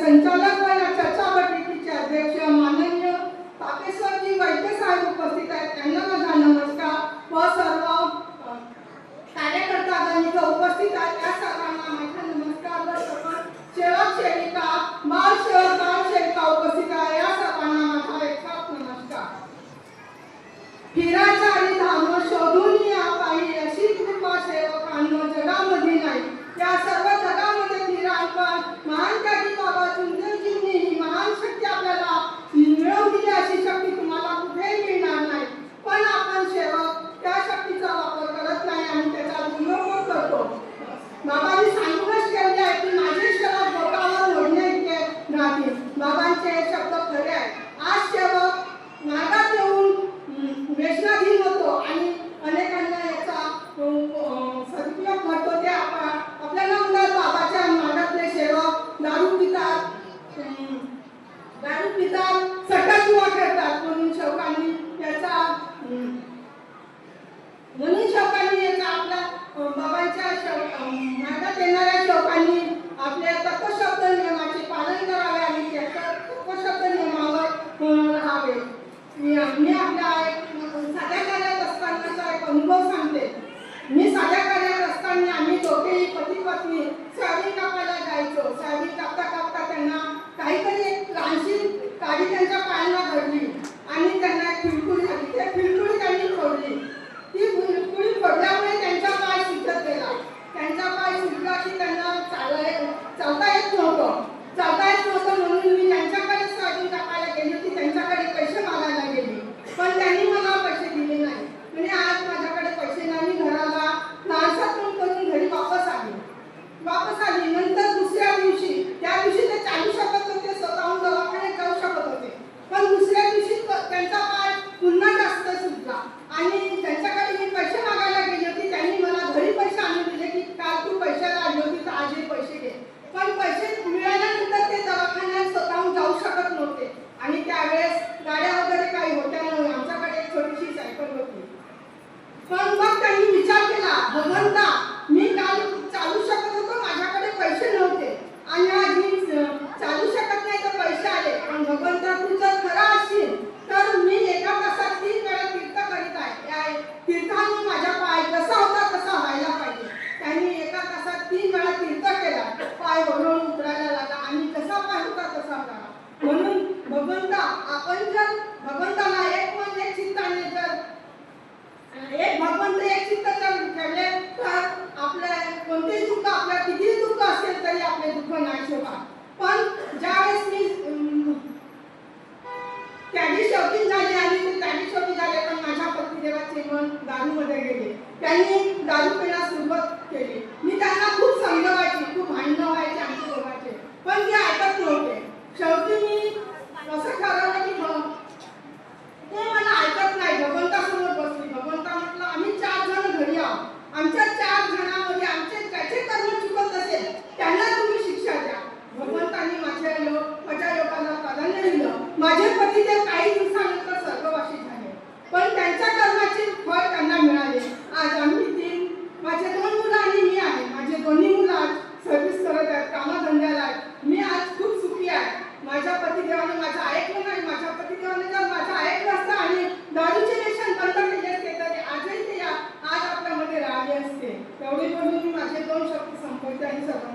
संचालक que atrapalha पाय तीर्थाने माझ्या पाय कसा होता तसा व्हायला पाहिजे. त्यांनी एका तासात तीन वेळा तीर्थ केला. पाय वरून उतरायला लागला. आणि कसा पाय होता तसा होता. म्हणून भगवंता आपण जर भगवंताला एक मन एक चित्ताने जर एक भगवंत एक चित्त जर ठेवले तर आपल्या कोणतेही दुःख आपल्या कितीही दुःख असेल तरी आपले दुःख नाही शोभा माझे पती ते काही दिवसानंतर स्वर्गवासी झाले. पण त्यांच्या कर्माचे फळ त्यांना मिळाले. आज आम्ही तीन माझे दोन मुलं आणि मी आहे. माझे दोन्ही मुलं आज सर्व्हिस करत आहेत कामाधंद्याला मी आज खूप सुखी आहे. माझ्या पतिदेवाने माझं ऐकलं नाही. माझ्या पतिदेवाने जर माझं ऐकलं असतं आणि दारूचे व्यसन बंद केले असते तर आजही ते आज आपल्यामध्ये राहिले असते. तेवढी म्हणून मी माझे दोन शब्द संपवते आणि सर्व